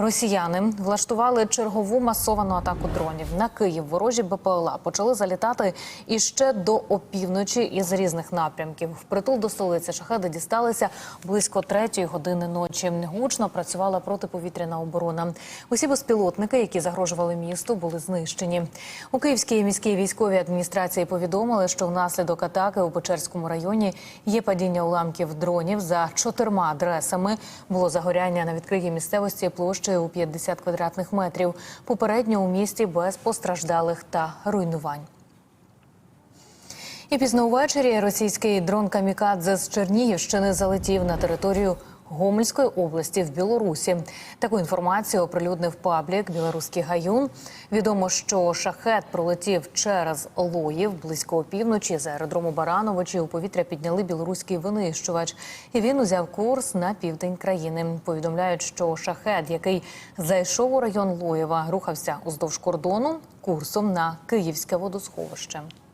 Росіяни влаштували чергову масовану атаку дронів на Київ. Ворожі БПЛА почали залітати іще до опівночі із різних напрямків. Впритул до столиці шахеди дісталися близько третьої години ночі. Гучно працювала протиповітряна оборона. Усі безпілотники, які загрожували місту, були знищені. У Київській міській військовій адміністрації повідомили, що внаслідок атаки у Печерському районі є падіння уламків дронів за чотирма адресами. Було загоряння на відкритій місцевості площею у 50 квадратних метрів. Попередньо у місті без постраждалих та руйнувань. І пізно увечері російський дрон Камікадзе з Чернігівщини залетів на територію Гомельської області в Білорусі. Таку інформацію оприлюднив паблік Білоруський гаюн. Відомо, що шахет пролетів через Лоїв близько опівночі з аеродрому Барановичі. У повітря підняли білоруський винищувач, і він узяв курс на південь країни. Повідомляють, що шахет, який зайшов у район Лоєва, рухався уздовж кордону курсом на Київське водосховище.